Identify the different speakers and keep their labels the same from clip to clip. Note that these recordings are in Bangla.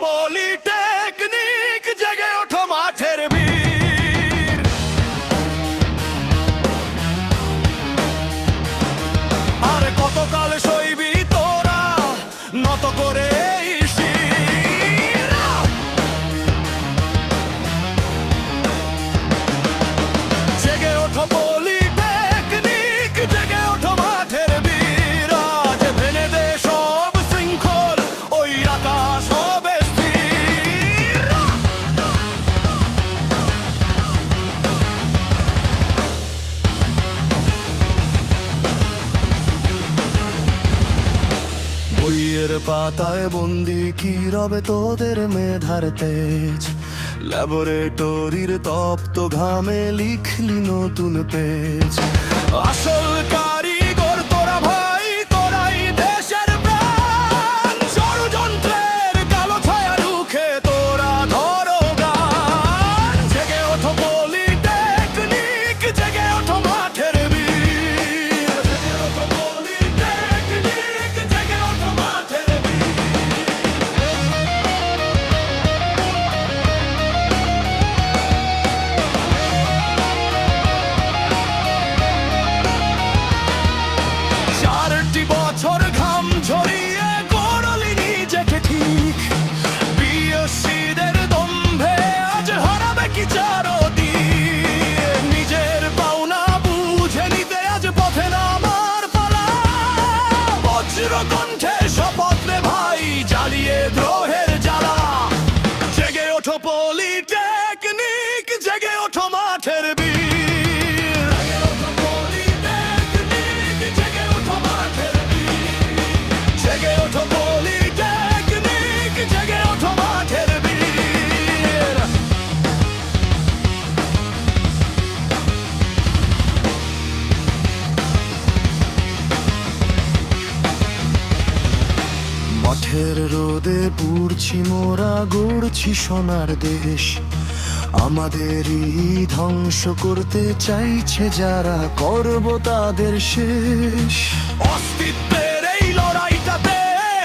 Speaker 1: metropolitan. বইয়ের পাতায় বন্দি কি রবে তোদের মেধার তেজ? ল্যাবরেটরির তপ্ত ঘামে লিখলি নতুন পেজ। আসল জেগে মাঠের রোদে পুড়ছি মোরা, গড়ছি সোনার দেশ। আমাদেরই ধ্বংস করতে চাইছে যারা, করব তাদের শেষ। অস্তিত্বের এই লড়াইটাতে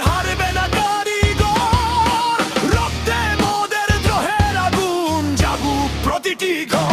Speaker 1: হারবে না কারিগর। রক্তে মোদের দ্রোহের আগুন জাগু প্রতিটি ঘর।